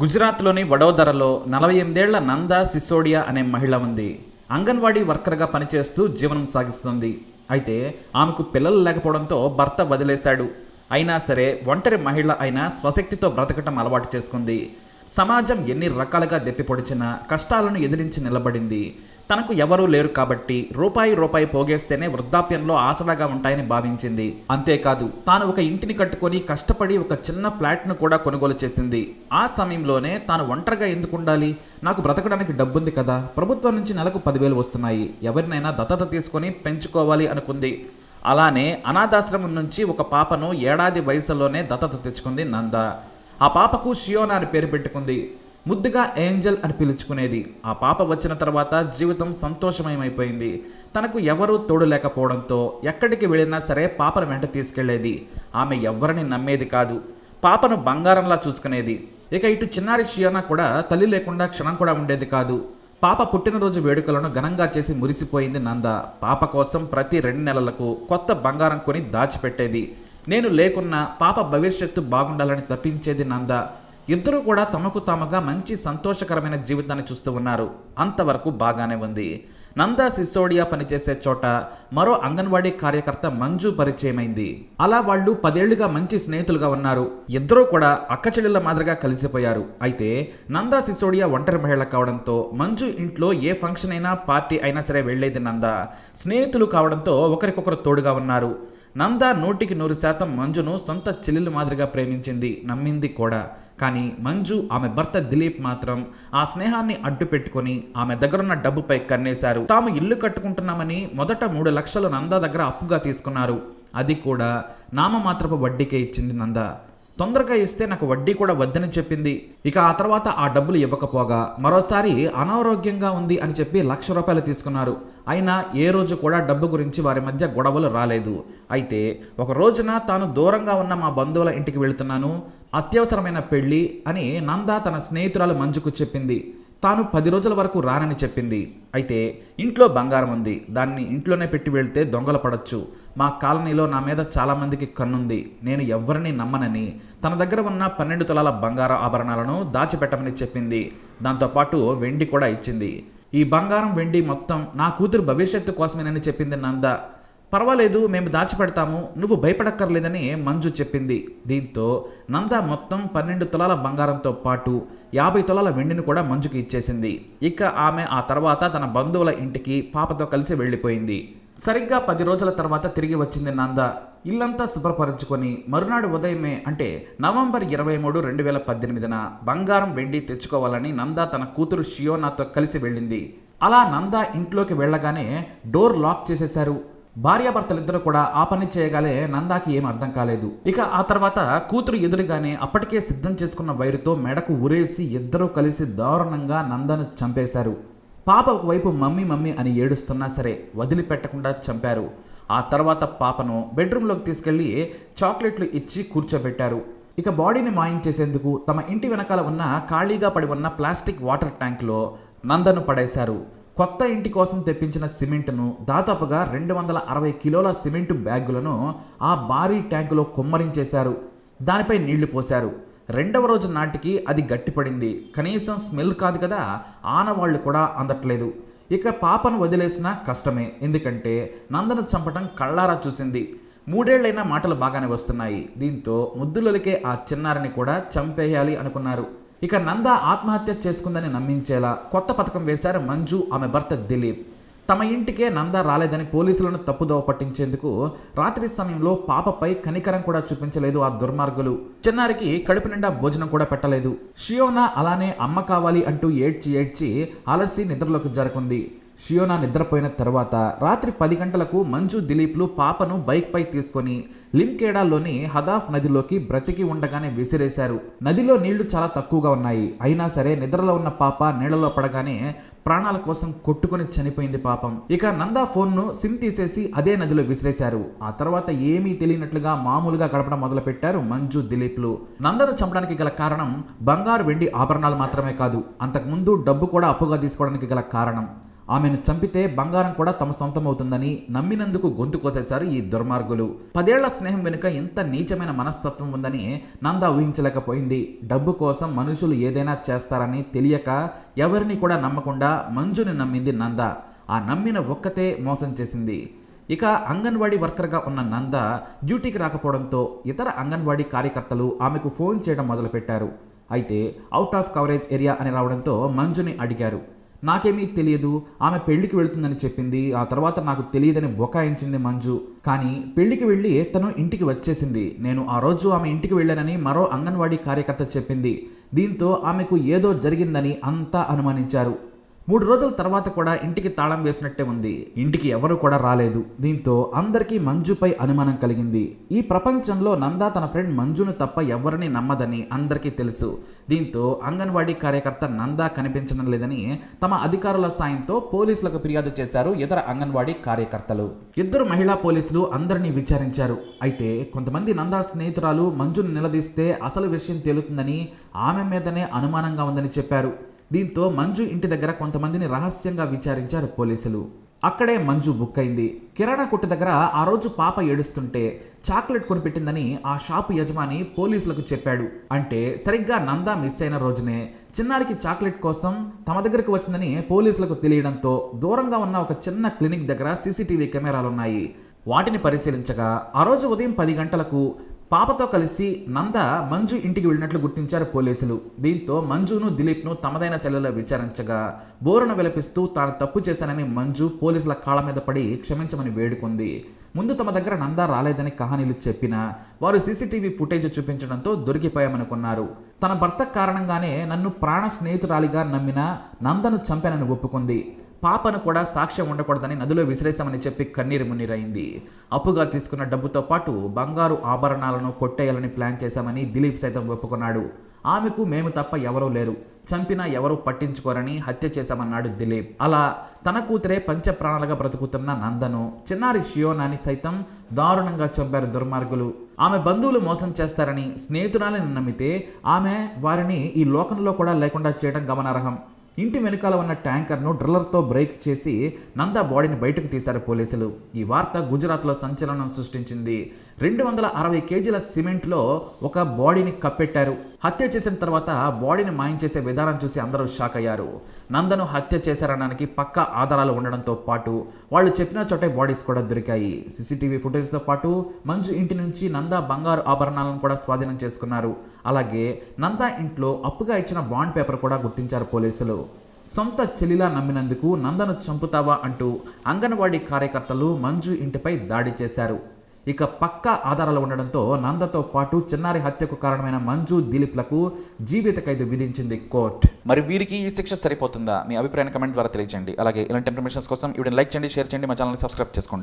గుజరాత్లోని వడోదరలో నలభై ఎనిమిదేళ్ళ నంద సిసోడియా అనే మహిళ ఉంది. అంగన్వాడీ వర్కర్గా పనిచేస్తూ జీవనం సాగిస్తుంది. అయితే ఆమెకు పిల్లలు లేకపోవడంతో భర్త వదిలేశాడు. అయినా సరే ఒంటరి మహిళ అయినా స్వశక్తితో బ్రతకటం అలవాటు చేసుకుంది. సమాజం ఎన్ని రకాలుగా దెప్పిపొడిచినా కష్టాలను ఎదిరించి నిలబడింది. తనకు ఎవరూ లేరు కాబట్టి రూపాయి రూపాయి పోగేస్తేనే వృద్ధాప్యంలో ఆసరాగా ఉంటాయని భావించింది. అంతేకాదు తాను ఒక ఇంటిని కట్టుకొని కష్టపడి ఒక చిన్న ఫ్లాట్ను కూడా కొనుగోలు చేసింది. ఆ సమయంలోనే తాను ఒంటరిగా ఎందుకు ఉండాలి? నాకు బ్రతకడానికి డబ్బుంది కదా. ప్రభుత్వం నుంచి నెలకు పదివేలు వస్తున్నాయి. ఎవరినైనా దత్తత తీసుకొని పెంచుకోవాలి అనుకుంది. అలానే అనాథాశ్రమం నుంచి ఒక పాపను ఏడాది వయసులోనే దత్తత తెచ్చుకుంది నంద. ఆ పాపకు షియోనా అని పేరు పెట్టుకుంది. ముద్దుగా ఏంజల్ అని పిలుచుకునేది. ఆ పాప వచ్చిన తర్వాత జీవితం సంతోషమయమైపోయింది. తనకు ఎవరూ తోడు లేకపోవడంతో ఎక్కడికి వెళ్ళినా సరే పాపను వెంట తీసుకెళ్ళేది. ఆమె ఎవరిని నమ్మేది కాదు. పాపను బంగారంలా చూసుకునేది. ఇక ఇటు చిన్నారి షియోనా కూడా తల్లి లేకుండా క్షణం కూడా ఉండేది కాదు. పాప పుట్టినరోజు వేడుకలను ఘనంగా చేసి మురిసిపోయింది నంద. పాప కోసం ప్రతి రెండు నెలలకు కొత్త బంగారం కొని దాచిపెట్టేది. నేను లేకున్నా పాప భవిష్యత్తు బాగుండాలని తప్పించేది నంద. ఇద్దరూ కూడా తమకు తాముగా మంచి సంతోషకరమైన జీవితాన్ని చూస్తూ ఉన్నారు. అంతవరకు బాగానే ఉంది. నంద సిసోడియా పనిచేసే చోట మరో అంగన్వాడీ కార్యకర్త మంజు పరిచయమైంది. అలా వాళ్ళు పదేళ్ళుగా మంచి స్నేహితులుగా ఉన్నారు. ఇద్దరూ కూడా అక్కచెల్లెల మాదిరిగా కలిసిపోయారు. అయితే నందా సిసోడియా ఒంటరి మహిళ కావడంతో మంజు ఇంట్లో ఏ ఫంక్షన్ అయినా పార్టీ అయినా సరే వెళ్ళేది నంద. స్నేహితులు కావడంతో ఒకరికొకరు తోడుగా ఉన్నారు. నంద నూటికి నూరు శాతం మంజును సొంత చెల్లెలు మాదిరిగా ప్రేమించింది నమ్మింది కూడా. కానీ మంజు ఆమె భర్త దిలీప్ మాత్రం ఆ స్నేహాన్ని అడ్డు పెట్టుకొని ఆమె దగ్గరున్న డబ్బుపై కన్నేశారు. తాము ఇల్లు కట్టుకుంటున్నామని మొదట మూడు లక్షలు నంద దగ్గర అప్పుగా తీసుకున్నారు. అది కూడా నామమాత్రపు వడ్డీకే ఇచ్చింది నంద. తొందరగా ఇస్తే నాకు వడ్డీ కూడా వద్దని చెప్పింది. ఇక ఆ తర్వాత ఆ డబ్బులు ఇవ్వకపోగా మరోసారి అనారోగ్యంగా ఉంది అని చెప్పి లక్ష రూపాయలు తీసుకున్నారు. అయినా ఏ రోజు కూడా డబ్బు గురించి వారి మధ్య గొడవలు రాలేదు. అయితే ఒక రోజున తాను దూరంగా ఉన్న మా బంధువుల ఇంటికి వెళుతున్నాను. అత్యవసరమైన పెళ్ళి అని నంద తన స్నేహితురాలు మంజుకు చెప్పింది. తాను పది రోజుల వరకు రానని చెప్పింది. అయితే ఇంట్లో బంగారం ఉంది. దాన్ని ఇంట్లోనే పెట్టి వెళ్తే దొంగలు పడచ్చు. మా కాలనీలో నా మీద చాలామందికి కన్నుంది. నేను ఎవరిని నమ్మనని తన దగ్గర ఉన్న పన్నెండు తలాల బంగార ఆభరణాలను దాచిపెట్టమని చెప్పింది. దాంతోపాటు వెండి కూడా ఇచ్చింది. ఈ బంగారం వెండి మొత్తం నా కూతురు భవిష్యత్తు కోసమేనని చెప్పింది నంద. పర్వాలేదు మేము దాచిపెడతాము నువ్వు భయపడక్కర్లేదని మంజు చెప్పింది. దీంతో నంద మొత్తం పన్నెండు తులాల బంగారంతో పాటు యాభై తులాల వెండిని కూడా మంజుకి ఇచ్చేసింది. ఇక ఆమె ఆ తర్వాత తన బంధువుల ఇంటికి పాపతో కలిసి వెళ్ళిపోయింది. సరిగ్గా పది రోజుల తర్వాత తిరిగి వచ్చింది నంద. ఇల్లంతా శుభ్రపరచుకొని మరునాడు ఉదయమే అంటే నవంబర్ ఇరవై మూడు రెండు వేల పద్దెనిమిదిన బంగారం వెండి తెచ్చుకోవాలని నంద తన కూతురు షియోనాతో కలిసి వెళ్ళింది. అలా నంద ఇంట్లోకి వెళ్ళగానే డోర్ లాక్ చేసేశారు. భార్యాభర్తలిద్దరూ కూడా ఆ పని చేయగాలే నందాకి ఏం అర్థం కాలేదు. ఇక ఆ తర్వాత కూతురు ఎదురుగానే అప్పటికే సిద్ధం చేసుకున్న వైరుతో మెడకు ఉరేసి ఇద్దరూ కలిసి దారుణంగా నందను చంపేశారు. పాప ఒకవైపు మమ్మీ మమ్మీ అని ఏడుస్తున్నా సరే వదిలిపెట్టకుండా చంపారు. ఆ తర్వాత పాపను బెడ్రూమ్లోకి తీసుకెళ్ళి చాక్లెట్లు ఇచ్చి కూర్చోబెట్టారు. ఇక బాడీని మాయించేసేందుకు తమ ఇంటి వెనకాల ఉన్న ఖాళీగా పడి ఉన్న ప్లాస్టిక్ వాటర్ ట్యాంక్లో నందను పడేశారు. కొత్త ఇంటి కోసం తెప్పించిన సిమెంట్ను దాదాపుగా రెండు వందల అరవై కిలోల సిమెంటు బ్యాగులను ఆ భారీ ట్యాంకులో కుమ్మరించేశారు. దానిపై నీళ్ళు పోశారు. రెండవ రోజు నాటికి అది గట్టిపడింది. కనీసం స్మెల్ కాదు కదా ఆనవాళ్ళు కూడా అందట్లేదు. ఇక పాపను వదిలేసినా కష్టమే. ఎందుకంటే నందను చంపటం కళ్ళారా చూసింది. మూడేళ్ళైనా మాటలు బాగానే వస్తున్నాయి. దీంతో ముద్దులొలికే ఆ చిన్నారిని కూడా చంపేయాలి అనుకున్నారు. ఇక నంద ఆత్మహత్య చేసుకుందని నమ్మించేలా కొత్త పథకం వేశారు మంజు ఆమె భర్త దిలీప్. తమ ఇంటికే నంద రాలేదని పోలీసులను తప్పుదోవ పట్టించేందుకు రాత్రి సమయంలో పాపపై కనికరం కూడా చూపించలేదు ఆ దుర్మార్గులు. చిన్నారికి కడుపు నిండా భోజనం కూడా పెట్టలేదు. షియోనా అలానే అమ్మ కావాలి అంటూ ఏడ్చి ఏడ్చి అలసి నిద్రలోకి జరుకుంది. షియోనా నిద్రపోయిన తర్వాత రాత్రి పది గంటలకు మంజు దిలీప్లు పాపను బైక్పై తీసుకొని లింకేడాలోని హదాఫ్ నదిలోకి బ్రతికి ఉండగానే విసిరేశారు. నదిలో నీళ్ళు చాలా తక్కువగా ఉన్నాయి. అయినా సరే నిద్రలో ఉన్న పాప నీళ్ళలో పడగానే ప్రాణాల కోసం కొట్టుకుని చనిపోయింది పాపం. ఇక నందా ఫోన్ను సిమ్ తీసేసి అదే నదిలో విసిరేశారు. ఆ తర్వాత ఏమీ తెలియనట్లుగా మామూలుగా గడపడం మొదలుపెట్టారు మంజు దిలీప్లు. నందను చంపడానికి గల కారణం బంగారు వెండి ఆభరణాలు మాత్రమే కాదు. అంతకుముందు డబ్బు కూడా అప్పుగా తీసుకోవడానికి గల కారణం. ఆమెను చంపితే బంగారం కూడా తమ సొంతమవుతుందని నమ్మినందుకు గొంతు కోసేశారు ఈ దుర్మార్గులు. పదేళ్ళ స్నేహం వెనుక ఇంత నీచమైన మనస్తత్వం ఉందని నంద ఊహించలేకపోయింది. డబ్బు కోసం మనుషులు ఏదైనా చేస్తారని తెలియక ఎవరిని కూడా నమ్మకుండా మంజుని నమ్మింది నంద. ఆ నమ్మిన ఒక్కతే మోసం చేసింది. ఇక అంగన్వాడీ వర్కర్గా ఉన్న నంద డ్యూటీకి రాకపోవడంతో ఇతర అంగన్వాడీ కార్యకర్తలు ఆమెకు ఫోన్ చేయడం మొదలుపెట్టారు. అయితే అవుట్ ఆఫ్ కవరేజ్ ఏరియా అని రావడంతో మంజుని అడిగారు. నాకేమీ తెలియదు ఆమె పెళ్ళికి వెళుతుందని చెప్పింది ఆ తర్వాత నాకు తెలియదని బొకాయించింది మంజు. కానీ పెళ్ళికి వెళ్ళి తను ఇంటికి వచ్చేసింది. నేను ఆ రోజు ఆమె ఇంటికి వెళ్ళానని మరో అంగన్వాడీ కార్యకర్త చెప్పింది. దీంతో ఆమెకు ఏదో జరిగిందని అంతా అనుమానించారు. మూడు రోజుల తర్వాత కూడా ఇంటికి తాళం వేసినట్టే ఉంది. ఇంటికి ఎవరు కూడా రాలేదు. దీంతో అందరికీ మంజుపై అనుమానం కలిగింది. ఈ ప్రపంచంలో నందా తన ఫ్రెండ్ మంజును తప్ప ఎవరిని నమ్మదని అందరికీ తెలుసు. దీంతో అంగన్వాడీ కార్యకర్త నందా కనిపించడం లేదని తమ అధికారుల సాయంతో పోలీసులకు ఫిర్యాదు చేశారు ఇతర అంగన్వాడీ కార్యకర్తలు. ఇద్దరు మహిళా పోలీసులు అందరినీ విచారించారు. అయితే కొంతమంది నందా స్నేహితురాలు మంజును నిలదీస్తే అసలు విషయం తేలుతుందని ఆమె మీదనే అనుమానంగా ఉందని చెప్పారు. దీంతో మంజు ఇంటి దగ్గర కొంతమందిని రహస్యంగా విచారించారు పోలీసులు. అక్కడే మంజు బుక్ అయింది. కిరాణా కొట్టు దగ్గర ఆ రోజు పాప ఏడుస్తుంటే చాక్లెట్ కొనిపెట్టిందని ఆ షాపు యజమాని పోలీసులకు చెప్పాడు. అంటే సరిగ్గా నందా మిస్ అయిన రోజునే చిన్నారికి చాక్లెట్ కోసం తమ దగ్గరకు వచ్చిందని పోలీసులకు తెలియడంతో దూరంగా ఉన్న ఒక చిన్న క్లినిక్ దగ్గర సీసీటీవీ కెమెరాలున్నాయి. వాటిని పరిశీలించగా ఆ రోజు ఉదయం పది గంటలకు పాపతో కలిసి నంద మంజు ఇంటికి వెళ్ళినట్లు గుర్తించారు పోలీసులు. దీంతో మంజును దిలీప్ను తమదైన శైలిలో విచారించగా బోరున విలపిస్తూ తాను తప్పు చేశానని మంజు పోలీసుల కాళ్ళ మీద పడి క్షమించమని వేడుకుంది. ముందు తమ దగ్గర నంద రాలేదని కహానీలు చెప్పినా వారు సీసీటీవీ ఫుటేజ్ చూపించడంతో దొరికిపోయామనుకున్నారు. తన భర్త కారణంగానే నన్ను ప్రాణ స్నేహితురాలిగా నమ్మిన నందను చంపానని ఒప్పుకుంది. పాపను కూడా సాక్ష్యం ఉండకూడదని నదిలో విసిరేశామని చెప్పి కన్నీరు మున్నీరైంది. అప్పుగా తీసుకున్న డబ్బుతో పాటు బంగారు ఆభరణాలను కొట్టేయాలని ప్లాన్ చేశామని దిలీప్ సైతం ఒప్పుకున్నాడు. ఆమెకు మేము తప్ప ఎవరూ లేరు. చంపినా ఎవరూ పట్టించుకోరని హత్య చేశామన్నాడు దిలీప్. అలా తన కూతురే పంచప్రాణాలుగా బ్రతుకుతున్న నందను చిన్నారి షియోనాని సైతం దారుణంగా చంపారు దుర్మార్గులు. ఆమె బంధువులు మోసం చేస్తారని స్నేహితురాలని నమ్మితే ఆమె వారిని ఈ లోకంలో కూడా లేకుండా చేయడం గమనార్హం. ఇంటి వెనుకాల ఉన్న ట్యాంకర్ను డ్రిల్లర్తో బ్రేక్ చేసి నందా బాడీని బయటకు తీశారు పోలీసులు. ఈ వార్త గుజరాత్లో సంచలనం సృష్టించింది. రెండు వందల అరవై కేజీల సిమెంట్లో ఒక బాడీని కప్పెట్టారు. హత్య చేసిన తర్వాత బాడీని మాయం చేసే విధానం చూసి అందరూ షాక్ అయ్యారు. నందను హత్య చేశారనడానికి పక్కా ఆధారాలు ఉండడంతో పాటు వాళ్ళు చెప్పిన చోటే బాడీస్ కూడా దొరికాయి. సీసీటీవీ ఫుటేజ్తో పాటు మంజు ఇంటి నుంచి నందా బంగారు ఆభరణాలను కూడా స్వాధీనం చేసుకున్నారు. అలాగే నందా ఇంట్లో అప్పుగా ఇచ్చిన బాండ్ పేపర్ కూడా గుర్తించారు పోలీసులు. సొంత చెల్లిలా నమ్మినందుకు నందను చంపుతావా అంటూ అంగన్వాడీ కార్యకర్తలు మంజు ఇంటిపై దాడి చేశారు. ఇక పక్కా ఆధారాలు ఉండడంతో నందతో పాటు చిన్నారి హత్యకు కారణమైన మంజు దిలీప్లకు జీవిత ఖైదు విధించింది కోర్టు. మరి వీరికి ఈ శిక్ష సరిపోతుందా? మీ అభిప్రాయాన్ని కమెంట్ ద్వారా తెలియజేయండి. అలాగే ఇలాంటి ఇన్ఫర్మేషన్స్ కోసం ఇవి లైక్ చేయండి షేర్ చేయండి మా ఛానల్ని సబ్స్క్రైబ్ చేసుకోండి.